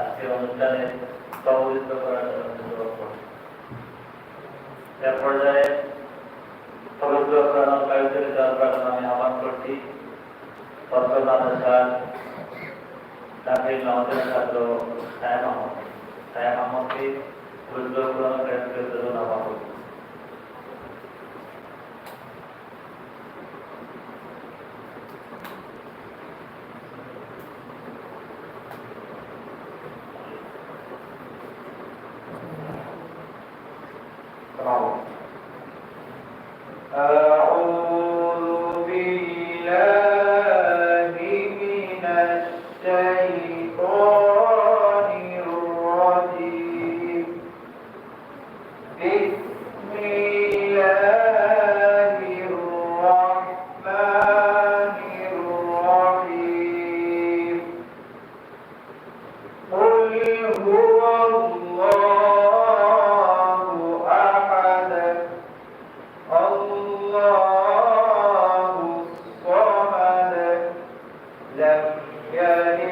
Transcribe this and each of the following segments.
আজকের অনুষ্ঠানে সভাপতিত্ব করার জন্য সুযোগ করছি। এ পর্যায়ে পবিত্র প্রাণ কায়ুদের প্রাণ আমি আহ্বান করছি। পত্র মাদ্রাসার তাকে নমতের ছাত্র সায়াম আহমদ সায়াম আহমদকে পবিত্র প্রাণ কায়ুদের জন্য আহ্বান করছি। Uh,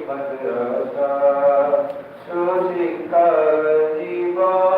জীবন রতা সুশিকার জীবন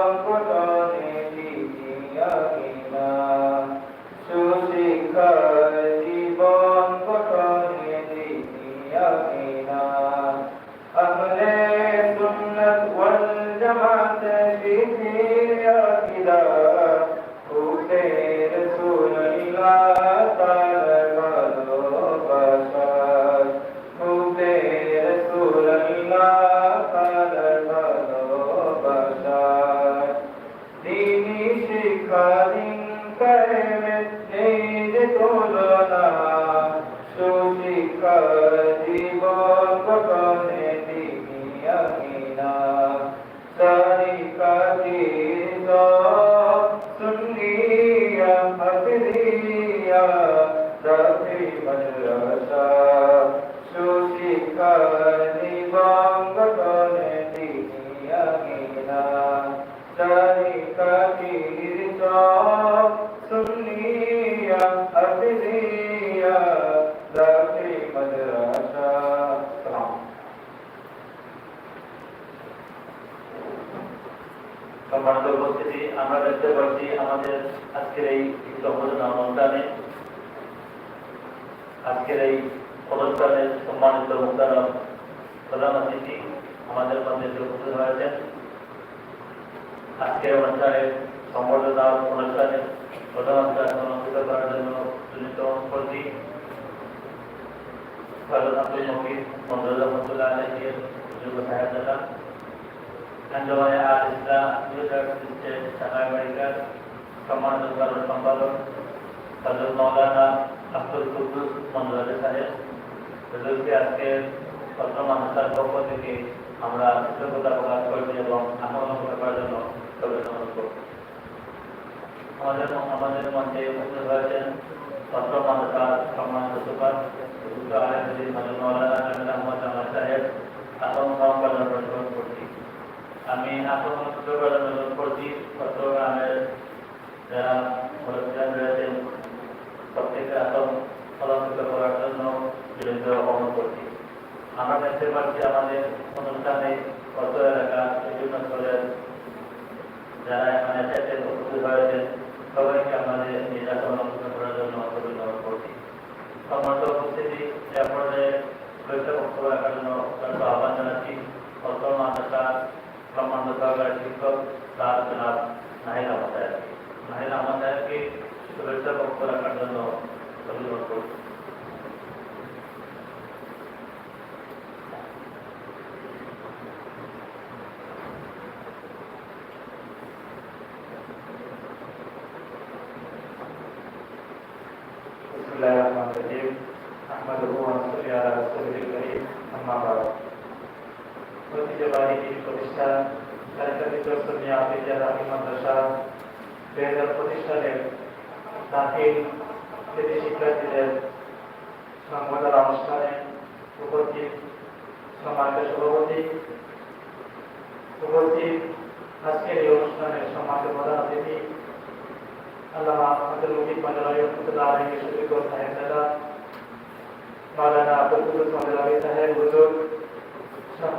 সম্মানিত উপস্থিতি আমরা দেখতে পাচ্ছি আমাদের আজকের এই অনুষ্ঠানে আজকের এই অনুষ্ঠানে সম্মানিত মুক্তারম প্রধান অতিথি আমাদের মধ্যে উপস্থিত হয়েছেন আজকের অনুষ্ঠানে সম্বর্ধনা অনুষ্ঠানে প্রধান অনুষ্ঠান অনুষ্ঠিত করার জন্য সুযোগ করছি ফজল আব্দুল মন্দির রহমতুল্লাহ সুযোগ সাহেব আঞ্জমানে আল ইসলাম ইউনিভার্সিটিতে ঢাকা আমেরিকার সম্মানিত কারণ সম্পাদক হজরত মৌলানা আব্দুল কুদ্দুস মন্ডলাদের সাহেব হুজুরকে আজকে পত্র মানুষের পক্ষ থেকে আমরা কৃতজ্ঞতা প্রকাশ করছি এবং আহ্বান করার জন্য অভিনন্দন করছি আমাদের আমাদের মধ্যে উপস্থিত হয়েছেন পত্র মানুষের সম্মানিত সুপার হুজুর আলহামদুলিল হজরত মৌলানা আমির আহমদ জামাল সাহেব এখন সম্পাদন প্রদর্শন করছি আমি যারা আমরা দেখতে পাচ্ছি আমাদের অনুষ্ঠানে কত এলাকা যারা এখানে সবাইকে আমাদের অলঙ্কৃত করার জন্য অভিনন্দন করছি। সম্মানিত উপস্থিতি এ পর্যায়ে আহ্বান জানাচ্ছি। অত্র মাদ্রাসা সম্মানদাতা বা শিক্ষক তার জনাব নাহিলা মাতায় নাহিলা মাতায়কে শুভেচ্ছা ভক্ত রাখার জন্য অভিনন্দন করছি Bismillahirrahmanirrahim. Ahmadu wa sallallahu alaihi wa sallam. Amma ba'd. ঐতিহ্যবাহী এই প্রতিষ্ঠান কারিগরি সুনিয়া আফিজা রাহি মাদ্রাসা দুই হাজার পঁচিশ সালের দাখিল কৃতি শিক্ষার্থীদের সংবাদ অনুষ্ঠানে উপস্থিত সম্মানিত সভাপতি উপস্থিত আজকের এই অনুষ্ঠানের সম্মানিত প্রধান অতিথি আল্লামা আব্দুল মুজিব মাদানী রহমতুল্লাহ আলাইহি শফিকুল সাহেব দাদা মাওলানা আব্দুল কুদ্দুস মাদানী সাহেব হুজুর সহ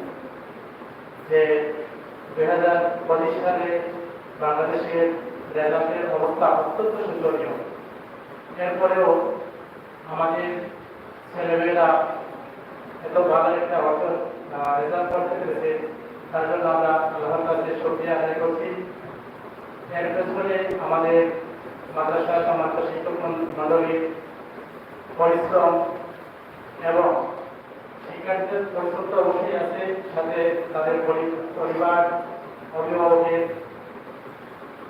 যে দুই হাজার পঁচিশ সালে বাংলাদেশের রেজাল্টের অবস্থা অত্যন্ত শোচনীয়। এরপরেও আমাদের ছেলেমেয়েরা এত ভালো একটা অর্জন রেজাল্ট করতে পেরেছে, তার জন্য আমরা আল্লাহর কাছে শুকরিয়া আদায় করছি। এর পেছনে আমাদের মাদ্রাসা সমাজ শিক্ষক মন্ডলীর পরিশ্রম এবং শিক্ষার্থীদের পরিশ্রম অবশ্যই আছে সাথে তাদের পরিবার, অভিভাবকের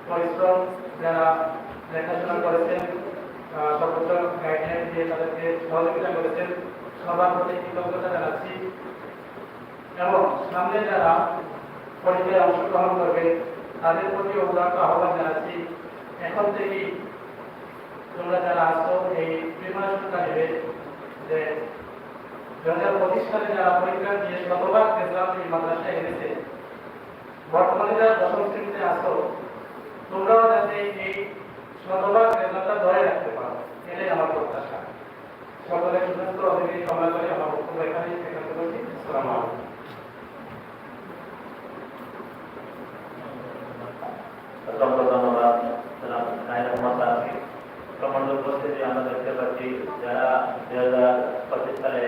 পরিশ্রম যারা দেখাশোনা করেছেন সর্বোচ্চ গাইডলাইন দিয়ে তাদেরকে সহযোগিতা করেছেন, সবার প্রতি কৃতজ্ঞতা জানাচ্ছি। এবং সামনে যারা পরীক্ষায় অংশগ্রহণ করবে তাদের প্রতি উদাহরণ আহ্বান জানাচ্ছি। এখন থেকেই তোমরা যারা আসো এই প্রিপারেশনটা নেবে যে দু হাজার পঁচিশ সালে যারা পরীক্ষা দিয়ে শতভাগ রেজাল্ট এই বর্তমানে যারা দশম শ্রেণীতে আসো তোমরাও যাতে এই শতভাগ রেজাল্টটা ধরে রাখতে পারো। এটাই আমার প্রত্যাশা। সকলে সুস্থ অধিকারী সময় করে আমার বক্তব্য এখানে শেষ বলছি আলাইকুম অসংখ্য ধন্যবাদ জনাব নাইর মোহাম্মদ আসিফ সম্মানিত উপস্থিতি আমরা দেখতে পাচ্ছি যারা দুই হাজার পঁচিশ সালে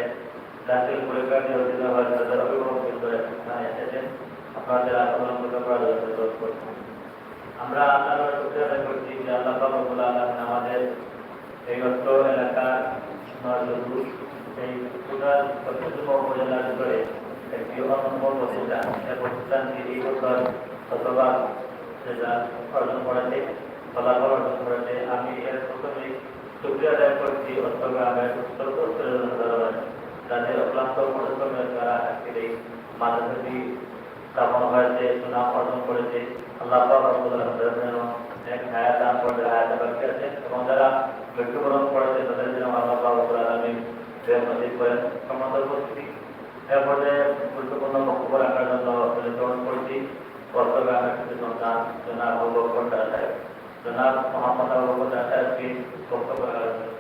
আমরা আল্লাহ রব্বুল আলামিন আমাদের এই অত্র রেজাল্ট অর্জন করেছে ফলাফল অর্জন করেছে আমি এর প্রথমে শুক্রিয়া আদায় করছি অষ্টগ্রামের সর্বোচ্চ যাদের করেছে আল্লাহ এক হায়াত দান করে হায়াত বাকি আছে এবং যারা মৃত্যুবরণ করেছে, তাদের যেন আল্লাহ রব্বুল আলামিন করেন। সমস্ত উপস্থিতি এরপরে গুরুত্বপূর্ণ বক্তব্য রাখার জন্য গ্রহণ করেছি সন্তান জনাব সাহেবকে বক্তব্য রাখার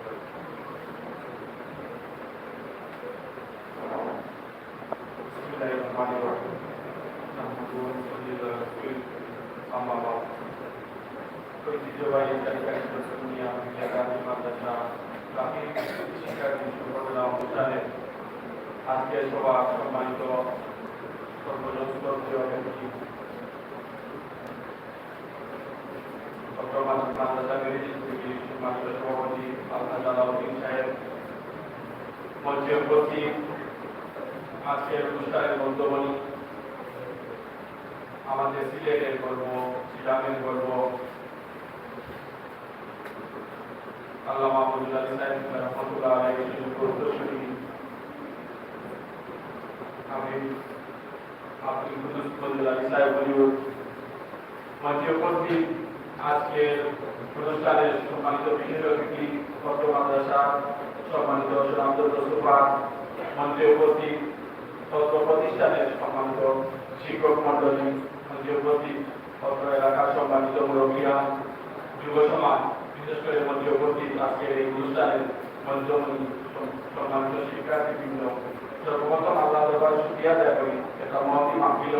ঐতিহ্যবাহী সরকারি প্রশাসনীয় জায়গাটি মাদ্রাসা প্রাথমিক শিক্ষার্থী সংগঠন অনুষ্ঠানে আজকে সভা সম্মানিত সর্বজন শ্রদ্ধেয় ব্যক্তি ডক্টর মাদ্রাসা কমিটির সম্মানিত সভাপতি আল্লাহ জালাউদ্দিন সাহেব মঞ্চে উপস্থিত। আজকের অনুষ্ঠানের মধ্যমণি আমাদের সিলেটের গর্ব শিলামের গর্ব আল্লাহ মাহমুদুল্লাহ সাহেব রহমতুল্লাহ আলাইহি উত্তরসূরি আমি কুদুস ফজলুল্লাহ সাহেব সম্মানিত শিক্ষক মন্ডলী মঞ্চে উপস্থিত ছাত্র এলাকার সম্মানিত মুরব্বীরা, যুব সমাজ। বিশেষ করে মঞ্চে উপস্থিত আজকের এই অনুষ্ঠানের মঞ্চমণি সম্মানিত শিক্ষার্থীবৃন্দ সর্বপ্রথম আল্লাহ দরবার শুক্রিয়া আদায় করি এটা মহতি মাহফিল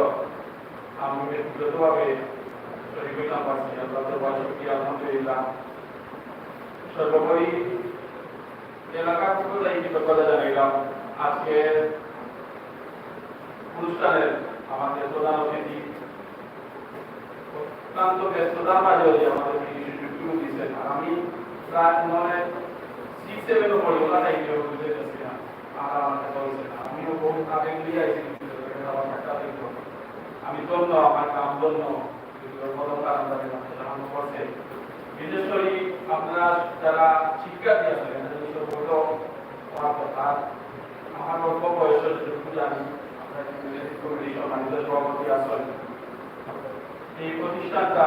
আমি ব্যক্তিগতভাবে শরীর হইলাম পারছি আল্লাহ দরবার শুক্রিয়া আলহামদুলিল্লাহ। সর্বোপরি এলাকার পুরোটাই কৃতজ্ঞতা জানাইলাম আজকে অনুষ্ঠানের আমাদের প্রধান অতিথি অত্যন্ত ব্যস্ততার মাঝে আমাদের সুযোগটুকু দিচ্ছেন আর আমি প্রায় নয় সিক্স সেভেনও পড়ি ওলা টাইম বুঝতে পারছি না। আর আমাকে বলছে না। আমিও বহু আবেগ নিয়ে আইছি আমি ধন্য, আমার কাম ধন্য। বিশেষ করে আপনারা যারা শিক্ষার্থী আছেন আমার অল্প বয়সের জানি আপনারা সভাপতি আছেন। এই প্রতিষ্ঠানটা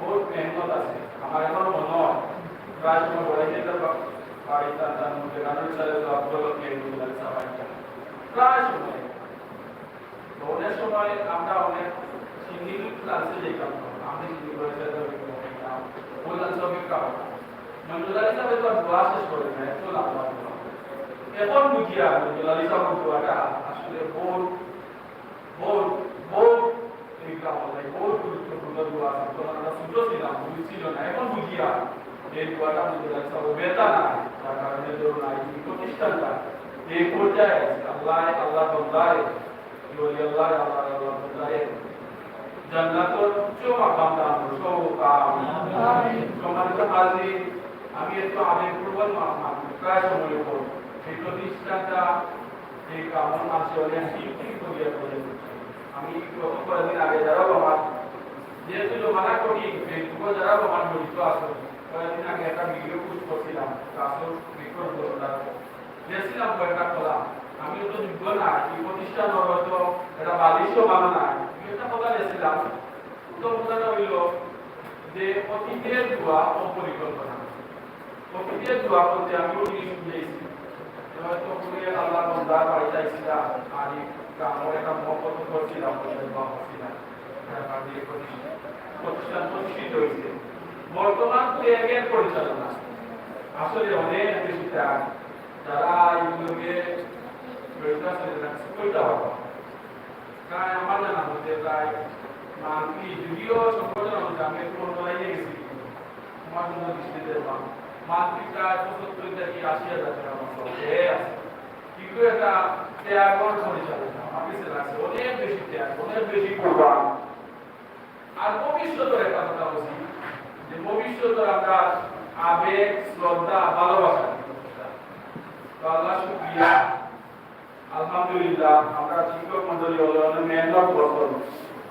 বহুত মেহনত আছে। আমার এখনও মনে হয় প্রায় সময় বলে যেতে বাড়ি তার মধ্যে গানের সাথে তো আব্দুলকে মুজাহিদ সাহেব প্রায় সময়। অনেক সময় আমরা অনেক সিঙ্গিল ক্লাসে যেতাম। আমি সিঙ্গিল ক্লাসে ক্লাসে অনেক কাজ মঞ্জুলারি সাহেব তো দোয়া শেষ করে না এত লাভ এখন বুঝিয়া সাহেব দোয়াটা আসলে বহুত বহুত বহুত এই কাম বহুত গুরুত্বপূর্ণ দোয়া আছে তখন আমরা ছোট ছিলাম বুঝছিল না এখন বুঝিয়া এই দোয়াটা মঞ্জুলারি সাহেব বেতা না যার কারণে ধরুন এই প্রতিষ্ঠানটা এই পর্যায়ে আল্লাহ আল্লাহ বন্দায় ওলি আল্লাহ আল্লাহ আল্লাহ বন্দায়। জান্নাতুল উচ্চ মাকাম দান করুন আমিন। সম্মানিত হাজির আমি একটু আবেগপূর্বক প্রায় সময় এই প্রতিষ্ঠানটা এই কামন মাসে অনেক ঠিক করিয়া করে আমি গত কয়েকদিন আগে যারাও আমার যেহেতু মানা করি ফেসবুকে যারাও আমার জড়িত আছে কয়েকদিন আগে একটা ভিডিও পোস্ট করছিলাম আসল বিক্রম করলাম গেছিলাম কয়েকটা খোলা আমি তো যোগ্য না, এই প্রতিষ্ঠান হয়তো এটা বালিশও ভালো না একটা কথা গেছিলাম তো কথাটা হইল যে অতীতের দোয়া অপরিকল্পনা। অতীতের দোয়া বলতে আমিও জিনিস বুঝেছি প্রতিষ্ঠান প্রতিষ্ঠিত হয়েছে বর্তমান প্লেয়ারের পরিচালনা আসলে অনেক বেশি ত্যাগ যারা এইগুলোকে জড়িত আছে তারা কিছু করতে হবে কারণ আমার জানা হচ্ছে প্রায় মান্থলি যদিও সংগঠন হচ্ছে আমি একটু অনলাইনে গেছি আমার জন্য দৃষ্টিতে মান্থলি প্রায় পঁচাত্তর থেকে আশি হাজার টাকা মতো কিন্তু এটা ত্যাগর পরিচালনা কাছে লাগছে অনেক বেশি ত্যাগ, অনেক বেশি কোরবান। আর ভবিষ্যতের একটা কথা বলছি, যে ভবিষ্যতে আমরা আবেগ, শ্রদ্ধা, ভালোবাসা আল্লাহ শুক্রিয়া। আলহামদুলিল্লাহ, আমরা শিক্ষক মন্ডলী হলে অনেক মেহনত করতাম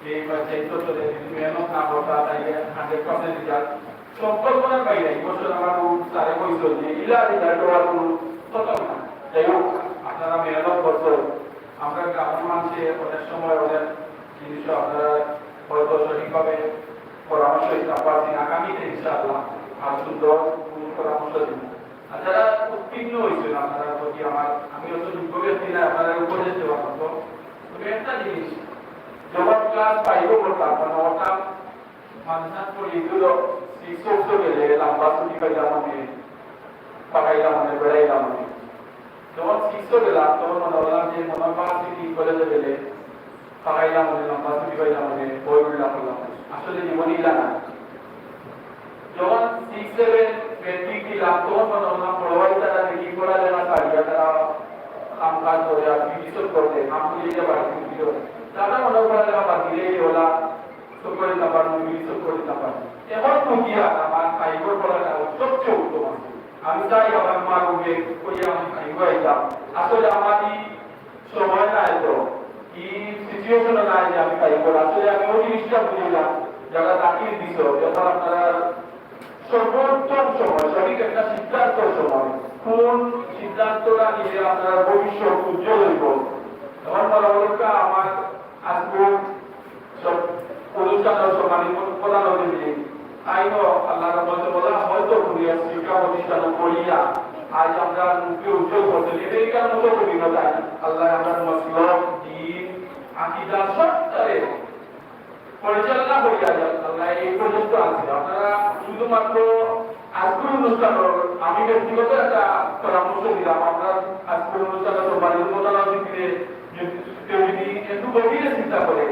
এই বা দায়িত্ব চলে মেহনত না করতা তাই হান্ড্রেড পার্সেন্ট সম্পর্কনার বাইরে বছর আমার স্যারে কইছিল যে ইলা রেজাল্ট হওয়ার কোনো কথা না। যাই হোক, আপনারা মেহনত করতো। আমরা গ্রামের মানুষে অনেক সময় অনেক জিনিস আপনারা হয়তো সঠিকভাবে পরামর্শ দিতে পারছি আগামীতে ইনশাআল্লাহ আর সুন্দর পরামর্শ দিব আর যারা উত্তীর্ণ হয়েছিল আপনারা প্রতি আমার আমি অত যোগ্য ব্যক্তি না, আপনারা উপদেশ দেওয়ার মতো। তবে একটা জিনিস, যখন ক্লাস ফাইভে পড়তাম মানে ওটাম মাদ্রাসা পড়িয়েছিল সিক্স অবধি গেলে লম্বা ছুটি পাইলাম আমি পাকাইলাম মানে বেড়াইলাম আমি যখন সিক্স গেলাম তখন মনে হলাম যে মনে হয় সিটি কলেজে গেলে পাকাইলাম মানে লম্বা ছুটি পাইলাম মানে বই উঠলাম বললাম আসলে জীবন ইলা না যখন সিক্স সেভেন মেট্রিক দিলাম তখন মনে হলাম পড়াই তারা দেখি পড়ালেখা ছাড়িয়া তারা কাম কাজ করে আর বিদ্যুৎ করতে কাম দিয়ে বাড়ি দিল তারা মনে পড়ালেখা বাদ দিলে ওলা তো করে দিতে পারব বিদ্যুৎ করে দিতে পারব এখন মুখিয়া আমার ফাইবার পড়ালেখা সবচেয়ে উত্তম আমি চাই আমার মা রুবে কই আমি খাইব আইতাম আসলে আমার সময় নাই তো এই সিচুয়েশন নাই যে আমি খাইব আসলে আমি ওই জিনিসটা বুঝলাম যারা তাকিয়ে দিছ যখন আপনারা সর্বোত্তম সময় সঠিক একটা সিদ্ধান্ত সময় কোন সিদ্ধান্তটা নিয়ে আপনার ভবিষ্যৎ উজ্জ্বল হইব আমার মনোবলটা আমার আজকে সব অনুষ্ঠান সম্মানিত প্রধান অতিথি আইন আল্লাহ রহমতে বলা হয়তো করিয়া শিক্ষা প্রতিষ্ঠান করিয়া আজ আমরা মুখে উজ্জ্বল করতে এটাই কারণ মতো অভিজ্ঞতা আল্লাহ আমরা মসলক দিন, আকিদা সত্তরে পরিচালনা করিয়া যান আল্লাহ এই পর্যন্ত আছে। আপনারা শুধুমাত্র আজকের অনুষ্ঠান আমি ব্যক্তিগত একটা পরামর্শ চিন্তা করে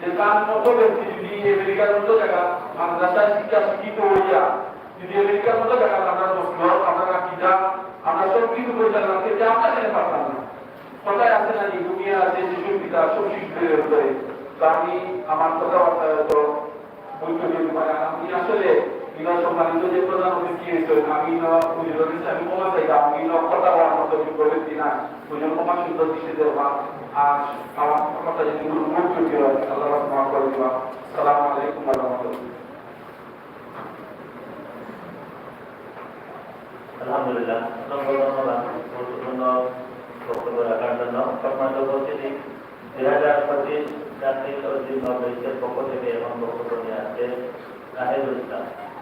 যে তার মতো ব্যক্তি যদি আমেরিকার মতো জায়গা মাদ্রাসায় শিক্ষা শিক্ষিত হইয়া যদি আমেরিকার মতো জায়গা আমরা বসল আমরা আকিদা আমরা সব কিছু পরিচালনা করতে আমরা জেনে পারতাম না আমি আমার কথাবার্তা তো বলতে দিতে আমি আসলে বিনা সম্মানিত যে প্রধান অতিথি হয়েছেন আমি ন বুঝলো আমি ক্ষমা চাই আমি কথা বলার মতো যোগ্য ব্যক্তি না বুঝলাম ক্ষমা সুন্দর দৃষ্টিতে বা, আর আমার কথা যদি মুখ চুকি হয় আল্লাহ মাফ করে দিবা সালাম আলাইকুম রহমতুল্লাহ। আলহামদুলিল্লাহ পক্ষ থেকে এবং বক্তব্য নিয়ে আসছে জাহেদুল ইসলাম।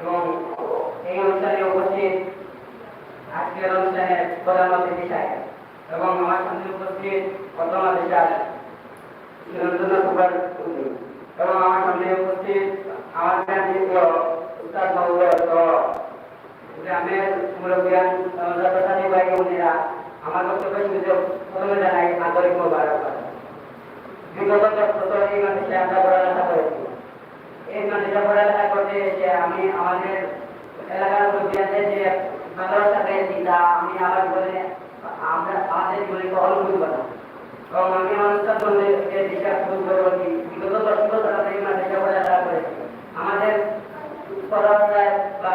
এবং এই অনুষ্ঠানে উপস্থিত আজকের অনুষ্ঠানের প্রধান অতিথি সাহেব এবং আমার সামনে উপস্থিত বর্তমান দেশার নিরঞ্জন কুমার এবং আমার সামনে উপস্থিত আমার বোনেরা আমার প্রথমে এই মানুষে পড়ালেখা করতে এসে আমি আমাদের এলাকার মুরব্বিয়ানদের যে মাদ্রাসা পেয়েছি, তা আমি আমার জীবনে আমরা আমাদের জীবনে কখনো ভুলব না এবং আমি মানুষটা বলতে যে দিশা খুব পরবর্তী বিগত দশ বছর আমরা এই মানুষে পড়ালেখা করেছি। আমাদের পড়াশোনায় বা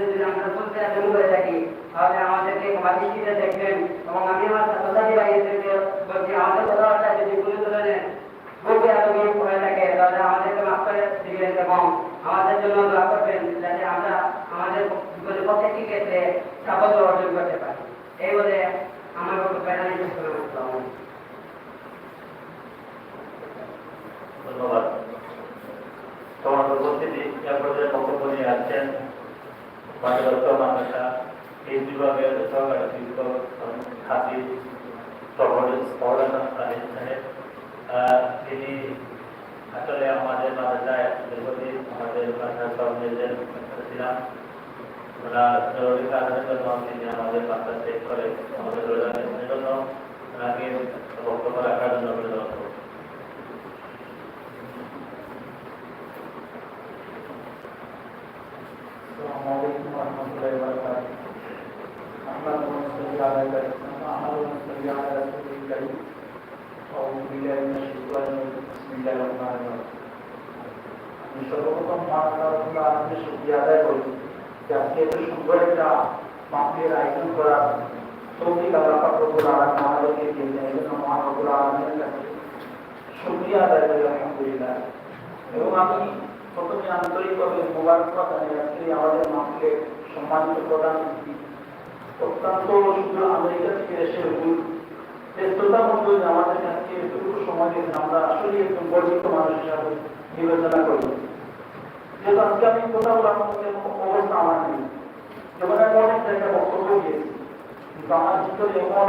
যদি আমরা বলতে শুরু করে থাকি, তাহলে আমাদেরকে মাতৃষ্টিতে দেখবেন। এবং আমি আমার ছাত্রছাত্রী ভাইদেরকে বলছি, আমাদের কথাবার্তা যদি কোনো ধরনের বুকে আতঙ্ক হয়ে থাকে, তাহলে করে দিবেন এবং আমাদের জন্য দোয়া করবেন যাতে আমরা আমাদের জীবনের প্রত্যেকটি ক্ষেত্রে সাফল্য অর্জন করতে পারি। এই বলে আমার আলাইকুম। ধন্যবাদ। তোমার উপস্থিতি বক্তব্য নিয়ে আসছেন মাদ্রাসা এই বিভাগের সহকারী শিক্ষক হাফিজ সাহেব। তিনি আসলে আমাদের মাদ্রাসায় দীর্ঘদিন আমাদের মাদ্রাসা নিজের ছিলাম ওনার জরুরি কারণের জন্য তিনি আমাদের বাচ্চা চেক করে আমাদের রোজানের শুক্রিয়া মানুষ হিসাবে বিবেচনা করি। যেহেতু আজকে আমি কথা বলার অবস্থা আমার নেই। যেমন আমি অনেক জায়গায় বক্তব্য দিয়েছি, কিন্তু আমার ভিতরে এমন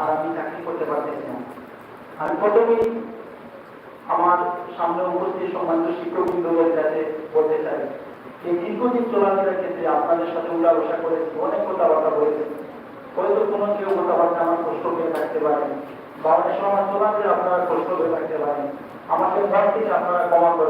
আর আমি চাকরি করতে পারতেছি না। আমি প্রথমেই আমার সামনে উপস্থিত সম্মানিত শিক্ষকবৃন্দদের কাছে বলতে চাই, এই দীর্ঘদিন চলাফেরার ক্ষেত্রে আপনাদের সাথে উঠা বসা করেছি, অনেক কথাবার্তা বলেছি। হয়তো কোনো কেউ কথাবার্তা আমার কষ্ট হয়ে থাকতে পারেন বা অনেক সময় চলাফেরা আপনারা কষ্ট হয়ে থাকতে পারেন আমাকে থেকে আপনারা ক্ষমা